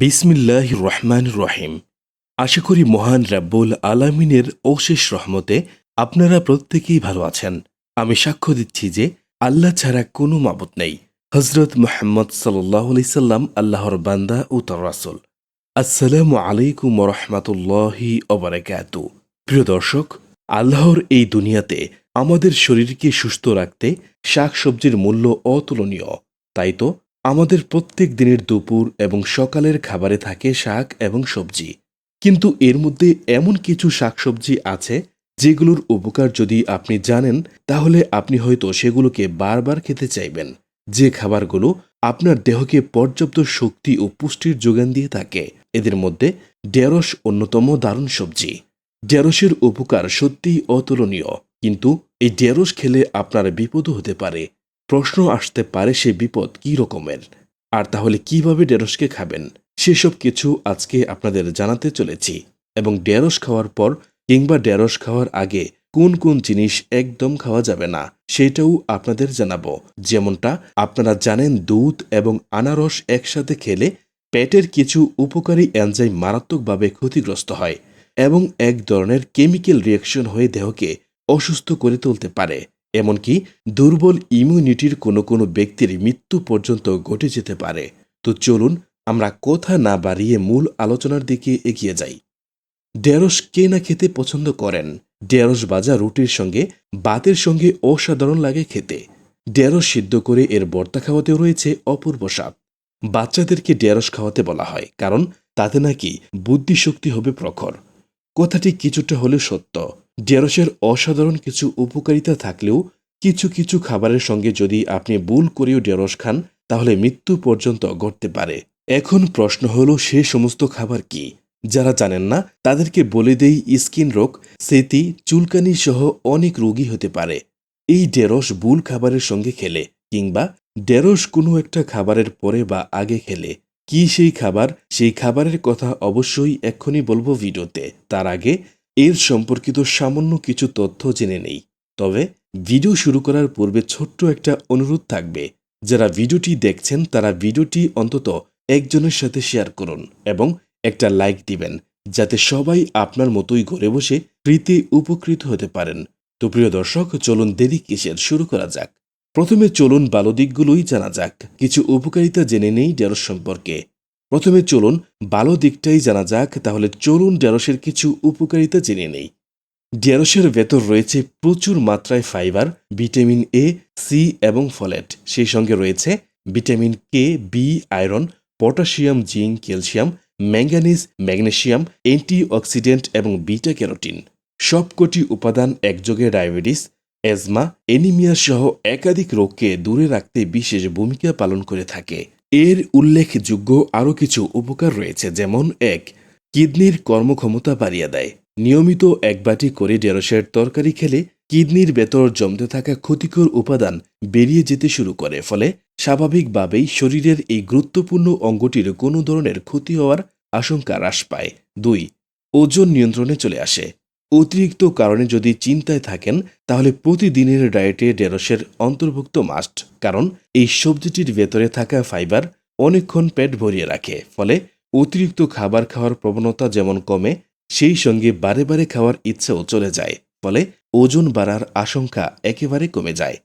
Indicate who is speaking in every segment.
Speaker 1: বিসমিল্লাহ রহমান রহিম। আশা করি মহান রাব্বুল আলামিনের অশেষ রহমতে আপনারা প্রত্যেকেই ভালো আছেন। আমি সাক্ষ্য দিচ্ছি যে আল্লাহ ছাড়া কোনো মাবুত নেই। হজরত মোহাম্মদ সাল্লাহ সাল্লাম আল্লাহর বান্দা ও তার রাসুল। আসসালামু আলাইকুম রহমতুল্লাহি অবরাকাতু প্রিয় দর্শক, আল্লাহর এই দুনিয়াতে আমাদের শরীরকে সুস্থ রাখতে শাকসবজির মূল্য অতুলনীয়। তাই তো আমাদের প্রত্যেক দিনের দুপুর এবং সকালের খাবারে থাকে শাক এবং সবজি। কিন্তু এর মধ্যে এমন কিছু শাকসবজি আছে যেগুলোর উপকার যদি আপনি জানেন, তাহলে আপনি হয়তো সেগুলোকে বারবার খেতে চাইবেন। যে খাবারগুলো আপনার দেহকে পর্যাপ্ত শক্তি ও পুষ্টির যোগান দিয়ে থাকে। এদের মধ্যে ঢেঁড়স অন্যতম দারুণ সবজি। ঢেঁড়সের উপকার সত্যিই অতুলনীয়। কিন্তু এই ঢেঁড়স খেলে আপনার বিপদও হতে পারে। প্রশ্ন আসতে পারে সে বিপদ কী রকমের? আর তাহলে কীভাবে ঢেঁড়সকে খাবেন? সেসব কিছু আজকে আপনাদের জানাতে চলেছি। এবং ঢেঁড়স খাওয়ার পর কিংবা ঢেঁড়স খাওয়ার আগে কোন কোন জিনিস একদম খাওয়া যাবে না, সেটাও আপনাদের জানাব। যেমনটা আপনারা জানেন দুধ এবং আনারস একসাথে খেলে পেটের কিছু উপকারী এনজাইম মারাত্মকভাবে ক্ষতিগ্রস্ত হয় এবং এক ধরনের কেমিক্যাল রিয়াকশন হয়ে দেহকে অসুস্থ করে তুলতে পারে। এমনকি দুর্বল ইমিউনিটির কোনো কোনো ব্যক্তির মৃত্যু পর্যন্ত ঘটে যেতে পারে। তো চলুন আমরা কথা না বাড়িয়ে মূল আলোচনার দিকে এগিয়ে যাই। ঢেঁড়স কে না খেতে পছন্দ করেন? ঢেঁড়স ভাজা রুটির সঙ্গে বাতের সঙ্গে অসাধারণ লাগে খেতে। ঢেঁড়স সিদ্ধ করে এর বর্তা খাওয়াতেও রয়েছে অপূর্ব স্বাদ। বাচ্চাদেরকে ঢেঁড়স খাওয়াতে বলা হয়, কারণ তাতে নাকি বুদ্ধিশক্তি হবে প্রখর। কথাটি কিছুটা হলে সত্য। ঢেঁড়সের অসাধারণ কিছু উপকারিতা থাকলেও কিছু কিছু খাবারের সঙ্গে যদি আপনি ভুল করেও ঢেঁড়স খান, তাহলে মৃত্যু পর্যন্ত ঘটতে পারে। এখন প্রশ্ন হলো, সে সমস্ত খাবার কি? যারা জানেন না, তাদেরকে বলে দেই স্কিন রোগ সেতি চুলকানি সহ অনেক রোগী হতে পারে। এই ঢেঁড়স ভুল খাবারের সঙ্গে খেলে, কিংবা ঢেঁড়স কোনো একটা খাবারের পরে বা আগে খেলে। কি সেই খাবার? সেই খাবারের কথা অবশ্যই এক্ষুনি বলব ভিডিওতে। তার আগে এর সম্পর্কিত সামান্য কিছু তথ্য জেনে নেই। তবে ভিডিও শুরু করার পূর্বে ছোট্ট একটা অনুরোধ থাকবে। যারা ভিডিওটি দেখছেন, তারা ভিডিওটি অন্তত একজনের সাথে শেয়ার করুন এবং একটা লাইক দিবেন, যাতে সবাই আপনার মতোই ঘরে বসে প্রীতি উপকৃত হতে পারেন। তো প্রিয় দর্শক, চলুন দেরি কিসের? শুরু করা যাক। প্রথমে চলুন ভালো দিকগুলোই জানা যাক। কিছু উপকারিতা জেনে নেই ঢেঁড়স সম্পর্কে। প্রথমে চলুন ভালো দিকটাই জানা যাক, তাহলে চলুন ঢেঁড়সের কিছু উপকারিতা জেনে নেই। ঢেঁড়সের ভেতর রয়েছে প্রচুর মাত্রায় ফাইবার, ভিটামিন এ সি এবং ফলেট। সেই সঙ্গে রয়েছে vitamin K B iron, potassium, zinc, calcium manganese magnesium antioxidant এবং বিটা ক্যারোটিন। সবকটি উপাদান একযোগে ডায়াবেটিস এজমা এনিমিয়া সহ একাধিক রোগকে দূরে রাখতে বিশেষ ভূমিকা পালন করে থাকে। এর উল্লেখযোগ্য আরও কিছু উপকার রয়েছে, যেমন, এক, কিডনির কর্মক্ষমতা বাড়িয়ে দেয়। নিয়মিত এক বাটি করে ঢেঁড়সের তরকারি খেলে কিডনির ভেতর জমতে থাকা ক্ষতিকর উপাদান বেরিয়ে যেতে শুরু করে, ফলে স্বাভাবিকভাবেই শরীরের এই গুরুত্বপূর্ণ অঙ্গটির কোনো ধরনের ক্ষতি হওয়ার আশঙ্কা হ্রাস পায়। দুই, ওজন নিয়ন্ত্রণে চলে আসে। অতিরিক্ত কারণে যদি চিন্তায় থাকেন, তাহলে প্রতিদিনের ডায়েটে ঢেঁড়সের অন্তর্ভুক্ত মাস্ট, কারণ এই সবজিটির ভেতরে থাকা ফাইবার অনেকক্ষণ পেট ভরিয়ে রাখে। ফলে অতিরিক্ত খাবার খাওয়ার প্রবণতা যেমন কমে, সেই সঙ্গে বারে বারে খাওয়ার ইচ্ছেও চলে যায়। ফলে ওজন বাড়ার আশঙ্কা একেবারে কমে যায়।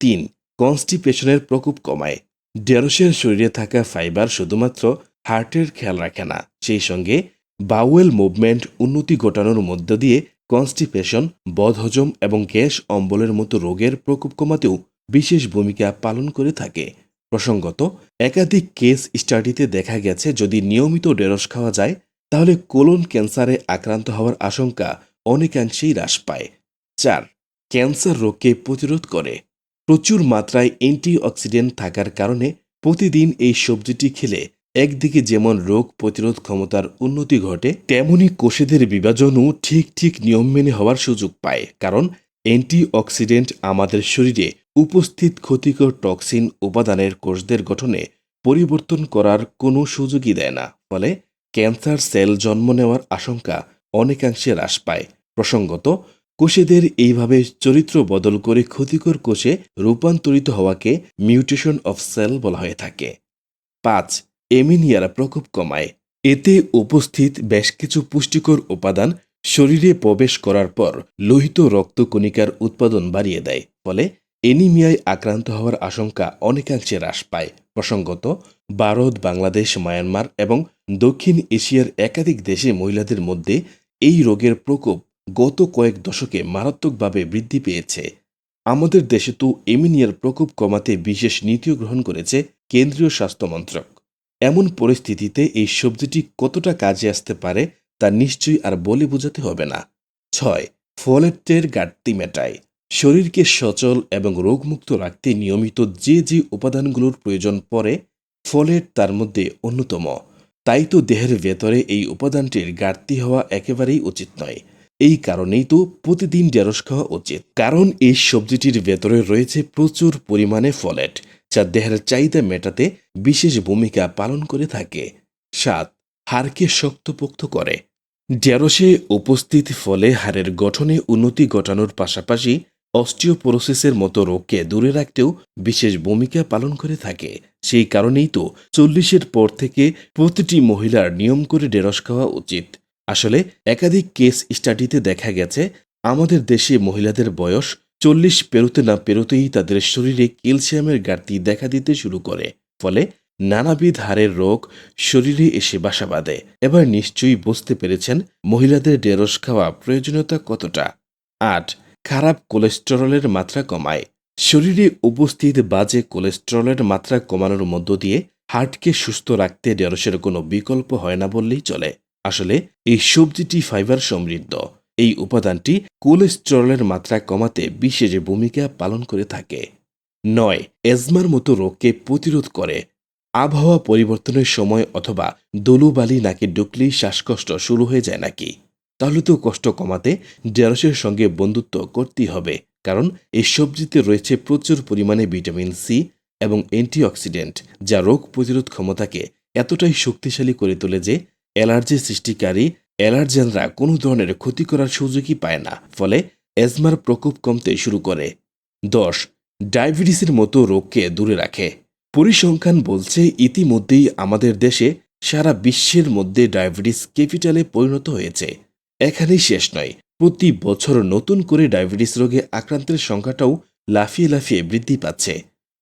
Speaker 1: তিন, কনস্টিপেশনের প্রকোপ কমায়। ঢেঁড়সের শরীরে থাকা ফাইবার শুধুমাত্র হার্টের খেয়াল রাখে না, সেই সঙ্গে বাউয়েল মুভমেন্ট উন্নতি ঘটানোর মধ্য দিয়ে কনস্টিপেশন, বদহজম এবং গ্যাস অম্বলের মতো রোগের প্রকোপ কমাতেও বিশেষ ভূমিকা পালন করে থাকে। প্রসঙ্গত, একাধিক কেস স্টাডিতে দেখা গেছে, যদি নিয়মিত ঢেঁড়স খাওয়া যায়, তাহলে কোলন ক্যান্সারে আক্রান্ত হওয়ার আশঙ্কা অনেকাংশেই হ্রাস পায়। চার, ক্যান্সার রোগকে প্রতিরোধ করে। প্রচুর মাত্রায় অ্যান্টিঅক্সিডেন্ট থাকার কারণে প্রতিদিন এই সবজিটি খেলে একদিকে যেমন রোগ প্রতিরোধ ক্ষমতার উন্নতি ঘটে, তেমনি কোষেদের বিভাজনও ঠিক ঠিক নিয়ম মেনে হওয়ার সুযোগ পায়। কারণ অ্যান্টিঅক্সিডেন্ট আমাদের শরীরে উপস্থিত ক্ষতিকর টক্সিন উপাদানের কোষদের গঠনে পরিবর্তন করার কোনো সুযোগই দেয় না। ফলে ক্যান্সার সেল জন্ম নেওয়ার আশঙ্কা অনেকাংশে হ্রাস পায়। প্রসঙ্গত, কোষেদের এইভাবে চরিত্র বদল করে ক্ষতিকর কোষে রূপান্তরিত হওয়াকে মিউটেশন অফ সেল বলা হয়ে থাকে। পাঁচ এমিনিয়ার প্রকোপ কমায়। এতে উপস্থিত বেশ কিছু পুষ্টিকর উপাদান শরীরে প্রবেশ করার পর লোহিত রক্তকণিকার উৎপাদন বাড়িয়ে দেয়, ফলে এনিমিয়ায় আক্রান্ত হওয়ার আশঙ্কা অনেকাংশে হ্রাস পায়। প্রসঙ্গত, ভারত, বাংলাদেশ, মায়ানমার এবং দক্ষিণ এশিয়ার একাধিক দেশে মহিলাদের মধ্যে এই রোগের প্রকোপ গত কয়েক দশকে মারাত্মকভাবে বৃদ্ধি পেয়েছে। আমাদের দেশে তো এমিনিয়ার প্রকোপ কমাতে বিশেষ নীতিও গ্রহণ করেছে কেন্দ্রীয় স্বাস্থ্য মন্ত্রক। এমন পরিস্থিতিতে এই সবজিটি কতটা কাজে আসতে পারে তা নিশ্চয়ই আর বলে বোঝাতে হবে না। ছয়, ফলেটের ঘাটতি মেটায়। শরীরকে সচল এবং রোগমুক্ত রাখতে নিয়মিত যে যে উপাদানগুলোর প্রয়োজন পড়ে, ফলেট তার মধ্যে অন্যতম। তাই তো দেহের ভেতরে এই উপাদানটির ঘাটতি হওয়া একেবারেই উচিত নয়। এই কারণেই তো প্রতিদিন ঢেঁড়স খাওয়া উচিত। কারণ এই সবজিটির ভেতরে রয়েছে প্রচুর পরিমাণে ফলেট। যা দেহের চাহিদা মেটাতে বিশেষ ভূমিকা পালন করে থাকে। সাত, হাড়কে শক্তপোক্ত করে। ঢেঁড়সে উপস্থিত ফলে হাড়ের গঠনে উন্নতি ঘটানোর পাশাপাশি অস্টিওপোরোসিসের মতো রোগকে দূরে রাখতেও বিশেষ ভূমিকা পালন করে থাকে। সেই কারণেই তো চল্লিশের পর থেকে প্রতিটি মহিলার নিয়ম করে ঢেঁড়স খাওয়া উচিত। আসলে একাধিক কেস স্টাডিতে দেখা গেছে, আমাদের দেশে মহিলাদের বয়স চল্লিশ পেরোতে না পেরোতেই তাদের শরীরে ক্যালসিয়ামের ঘাটতি দেখা দিতে শুরু করে, ফলে নানাবিধ হাড়ের রোগ শরীরে এসে বাসা বাঁধে। এবার নিশ্চয়ই বুঝতে পেরেছেন মহিলাদের ঢেঁড়স খাওয়া প্রয়োজনীয়তা কতটা। আট, খারাপ কোলেস্টেরলের মাত্রা কমায়। শরীরে উপস্থিত বাজে কোলেস্টেরলের মাত্রা কমানোর মধ্য দিয়ে হার্টকে সুস্থ রাখতে ঢেঁড়সের কোনো বিকল্প হয় না বললেই চলে। আসলে এই সবজিটি ফাইবার সমৃদ্ধ। এই উপাদানটি কোলেস্টেরলের মাত্রা কমাতে বিশেষ ভূমিকা পালন করে থাকে। নয়, এজমার মতো রোগকে প্রতিরোধ করে। আবহাওয়া পরিবর্তনের সময় অথবা দলুবালি নাকি ঢুকলেই শ্বাসকষ্ট শুরু হয়ে যায় নাকি? তাহলে তো কষ্ট কমাতে ঢেঁড়সের সঙ্গে বন্ধুত্ব করতেই হবে, কারণ এই সবজিতে রয়েছে প্রচুর পরিমাণে ভিটামিন সি এবং অ্যান্টিঅক্সিডেন্ট, যা রোগ প্রতিরোধ ক্ষমতাকে এতটাই শক্তিশালী করে তোলে যে অ্যালার্জি সৃষ্টিকারী অ্যালার্জেনরা কোনো ধরনের ক্ষতি করার সুযোগই পায় না, ফলে এজমার প্রকোপ কমতে শুরু করে। দশ, ডায়াবেটিসের মতো রোগকে দূরে রাখে। পরিসংখ্যান বলছে ইতিমধ্যেই আমাদের দেশে সারা বিশ্বের মধ্যে ডায়াবেটিস ক্যাপিটালে পরিণত হয়েছে। এখানেই শেষ নয়, প্রতি বছর নতুন করে ডায়াবেটিস রোগে আক্রান্তের সংখ্যাটাও লাফিয়ে লাফিয়ে বৃদ্ধি পাচ্ছে।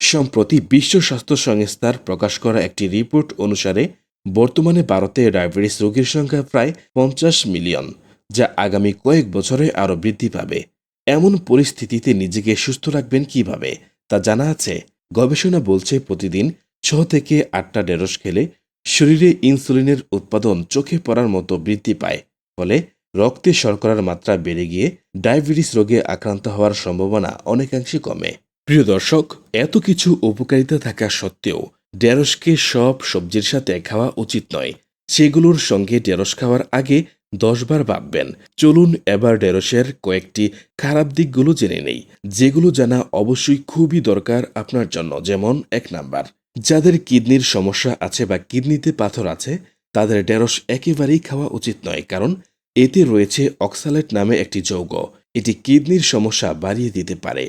Speaker 1: সম্প্রতি বিশ্ব স্বাস্থ্য সংস্থার প্রকাশ করা একটি রিপোর্ট অনুসারে বর্তমানে ভারতে ডায়াবেটিস রোগীর সংখ্যা প্রায় পঞ্চাশ মিলিয়ন, যা আগামী কয়েক বছরে আরও বৃদ্ধি পাবে। এমন পরিস্থিতিতে নিজেকে সুস্থ রাখবেন কীভাবে, তা জানা আছে? গবেষণা বলছে প্রতিদিন ছ থেকে আটটা ঢেঁড়স খেলে শরীরে ইনসুলিনের উৎপাদন চোখে পড়ার মতো বৃদ্ধি পায়, ফলে রক্তে শর্করার মাত্রা বেড়ে গিয়ে ডায়াবেটিস রোগে আক্রান্ত হওয়ার সম্ভাবনা অনেকাংশে কমে। প্রিয় দর্শক, এত কিছু উপকারিতা থাকা সত্ত্বেও ঢেঁড়সকে সব সবজির সাথে খাওয়া উচিত নয়? সেগুলোর সঙ্গে ঢেঁড়স খাওয়ার আগে দশবার ভাববেন। চলুন এবার ঢেঁড়সের কয়েকটি খারাপ দিকগুলো জেনে নেই, যেগুলো জানা অবশ্যই খুবই দরকার আপনার জন্য, যেমন এক নাম্বার, যাদের কিডনির সমস্যা আছে বা কিডনিতে পাথর আছে, তাদের ঢেঁড়স একেবারেই খাওয়া উচিত নয়, কারণ এতে রয়েছে অক্সালেট নামে একটি যৌগ। এটি কিডনির সমস্যা বাড়িয়ে দিতে পারে।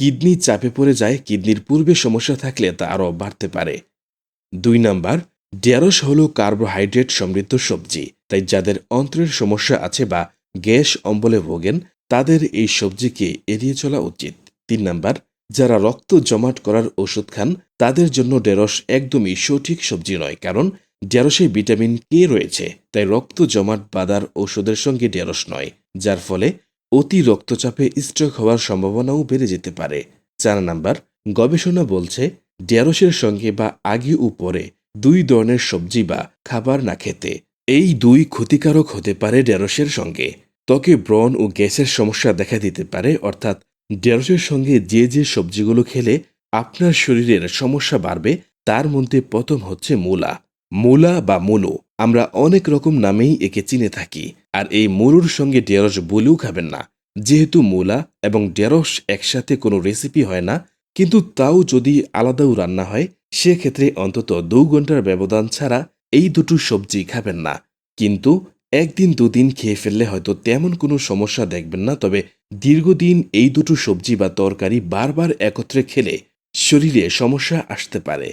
Speaker 1: কিডনি চাপে পড়ে যায়, কিডনির পূর্বে সমস্যা থাকলে তা আরও বাড়তে পারে। দুই নাম্বার ঢেঁড়স হল কার্বোহাইড্রেট সমৃদ্ধ সবজি, তাই যাদের অন্ত্রের সমস্যা আছে বা গ্যাস অম্বলে ভোগেন, তাদের এই সবজিকে এড়িয়ে চলা উচিত। তিন নাম্বার, যারা রক্ত জমাট করার ওষুধ খান, তাদের জন্য ঢেঁড়স একদমই সঠিক সবজি নয়, কারণ ঢেঁড়সে ভিটামিন কে রয়েছে, তাই রক্ত জমাট বাঁধার ওষুধের সঙ্গে ঢেঁড়স নয়, যার ফলে অতি রক্তচাপে স্ট্রোক হওয়ার সম্ভাবনাও বেড়ে যেতে পারে। চার নাম্বার, গবেষণা বলছে ঢেঁড়সের সঙ্গে বা আগে উপরে দুই ধরনের সবজি বা খাবার না খেতে। এই দুই ক্ষতিকারক হতে পারে ঢেঁড়সের সঙ্গে। ত্বকে ব্রণ ও গ্যাসের সমস্যা দেখা দিতে পারে, অর্থাৎ ঢেঁড়সের সঙ্গে যে যে সবজিগুলো খেলে আপনার শরীরের সমস্যা বাড়বে, তার মধ্যে প্রথম হচ্ছে মূলা। মূলা বা মুলো আমরা অনেক রকম নামেই একে চিনে থাকি, আর এই মুলুর সঙ্গে ঢেঁড়স বলেও খাবেন না। যেহেতু মূলা এবং ঢেঁড়স একসাথে কোনো রেসিপি হয় না কিন্তু তাও যদি আলাদাও রান্না হয়, সেক্ষেত্রে অন্তত দু ঘণ্টার ব্যবধান ছাড়া এই দুটো সবজি খাবেন না। কিন্তু একদিন দুদিন খেয়ে ফেললে হয়তো তেমন কোনো সমস্যা দেখবেন না, তবে দীর্ঘদিন এই দুটো সবজি বা তরকারি বারবার একত্রে খেলে শরীরে সমস্যা আসতে পারে।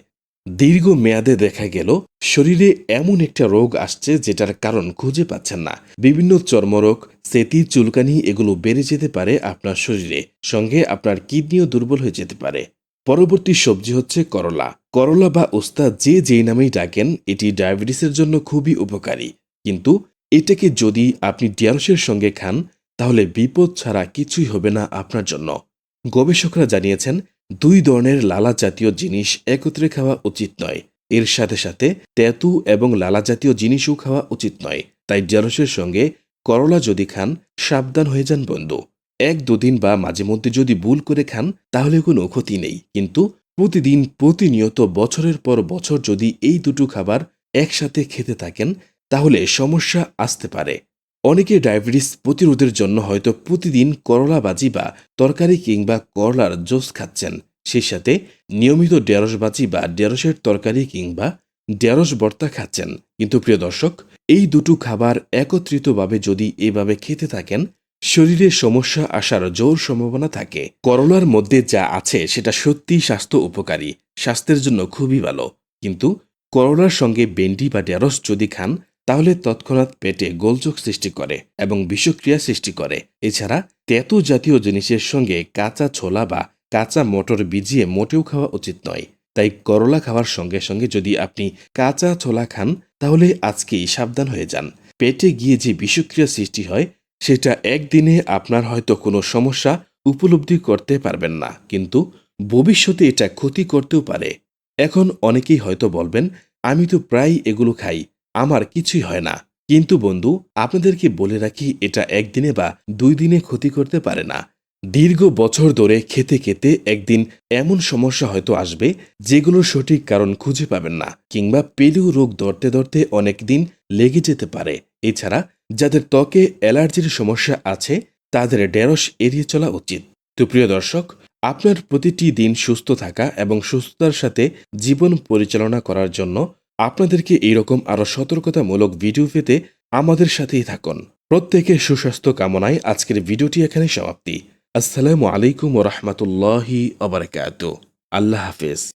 Speaker 1: দীর্ঘ মেয়াদে দেখা গেল, শরীরে এমন একটা রোগ আসছে যেটার কারণ খুঁজে পাচ্ছেন না। বিভিন্ন চর্মরোগ, সেতি, চুলকানি এগুলো বেড়ে যেতে পারে আপনার শরীরে। সঙ্গে আপনার কিডনিও দুর্বল হয়ে যেতে পারে। পরবর্তী সবজি হচ্ছে করলা। করলা বা ওস্তা যে যেই নামেই ডাকেন, এটি ডায়াবেটিসের জন্য খুবই উপকারী। কিন্তু এটাকে যদি আপনি ঢেঁড়সের সঙ্গে খান, তাহলে বিপদ ছাড়া কিছুই হবে না আপনার জন্য। গবেষকরা জানিয়েছেন দুই ধরনের লালা জাতীয় জিনিস একত্রে খাওয়া উচিত নয়। এর সাথে সাথে তেঁতু এবং লালা জাতীয় জিনিসও খাওয়া উচিত নয়। তাই ঢেঁড়সের সঙ্গে করলা যদি খান, সাবধান হয়ে যান বন্ধু। এক দুদিন বা মাঝে মধ্যে যদি ভুল করে খান, তাহলে কোনো ক্ষতি নেই। কিন্তু প্রতিদিন প্রতিনিয়ত বছরের পর বছর যদি এই দুটো খাবার একসাথে খেতে থাকেন, তাহলে সমস্যা আসতে পারে। অনেকে ডায়াবেটিস প্রতিরোধের জন্য হয়তো প্রতিদিন করলা বাজি বা তরকারি কিংবা করলার জোস খাচ্ছেন। সেই সাথে নিয়মিত ঢেঁড়সবাজি বা ঢেঁড়সের তরকারি কিংবা ঢেঁড়স ভর্তা খাচ্ছেন। কিন্তু প্রিয় দর্শক, এই দুটো খাবার একত্রিতভাবে যদি এভাবে খেতে থাকেন, শরীরে সমস্যা আসার জোর সম্ভাবনা থাকে। করলার মধ্যে যা আছে সেটা সত্যি স্বাস্থ্য উপকারী, স্বাস্থ্যের জন্য খুবই ভালো। কিন্তু করলার সঙ্গে বেন্ডি বা ঢেঁড়স যদি খান তাহলে তৎক্ষণাৎ পেটে গোলযোগ সৃষ্টি করে এবং বিষক্রিয়া সৃষ্টি করে। এছাড়া তেতো জাতীয় জিনিসের সঙ্গে কাঁচা ছোলা বা কাঁচা মটর ভিজিয়ে মোটেও খাওয়া উচিত নয়। তাই করলা খাওয়ার সঙ্গে সঙ্গে যদি আপনি কাঁচা ছোলা খান, তাহলে আজকেই সাবধান হয়ে যান। পেটে গিয়ে যে বিষক্রিয়া সৃষ্টি হয়, সেটা একদিনে আপনার হয়তো কোনো সমস্যা উপলব্ধি করতে পারবেন না, কিন্তু ভবিষ্যতে এটা ক্ষতি করতেও পারে। এখন অনেকেই হয়তো বলবেন, আমি তো প্রায় এগুলো খাই। আমার কিছুই হয় না। কিন্তু বন্ধু, আপনাদেরকে বলে রাখি, এটা একদিনে বা দুই দিনে ক্ষতি করতে পারে না। দীর্ঘ বছর ধরে খেতে খেতে একদিন এমন সমস্যা হয়তো আসবে, যেগুলোর সঠিক কারণ খুঁজে পাবেন না, কিংবা পেলেও রোগ ধরতে ধরতে অনেক দিন লেগে যেতে পারে। এছাড়া, যাদের ত্বকে অ্যালার্জির সমস্যা আছে, তাদের ঢেঁড়স এড়িয়ে চলা উচিত। তো প্রিয় দর্শক, আপনার প্রতিটি দিন সুস্থ থাকা এবং সুস্থতার সাথে জীবন পরিচালনা করার জন্য আপনাদেরকে এইরকম আরও সতর্কতামূলক ভিডিও পেতে আমাদের সাথেই থাকুন। প্রত্যেকের সুস্বাস্থ্য কামনায় আজকের ভিডিওটি এখানে সমাপ্তি। আসসালামু আলাইকুম রহমতুল্লাহি আবরকাত আল্লাহ হাফেজ।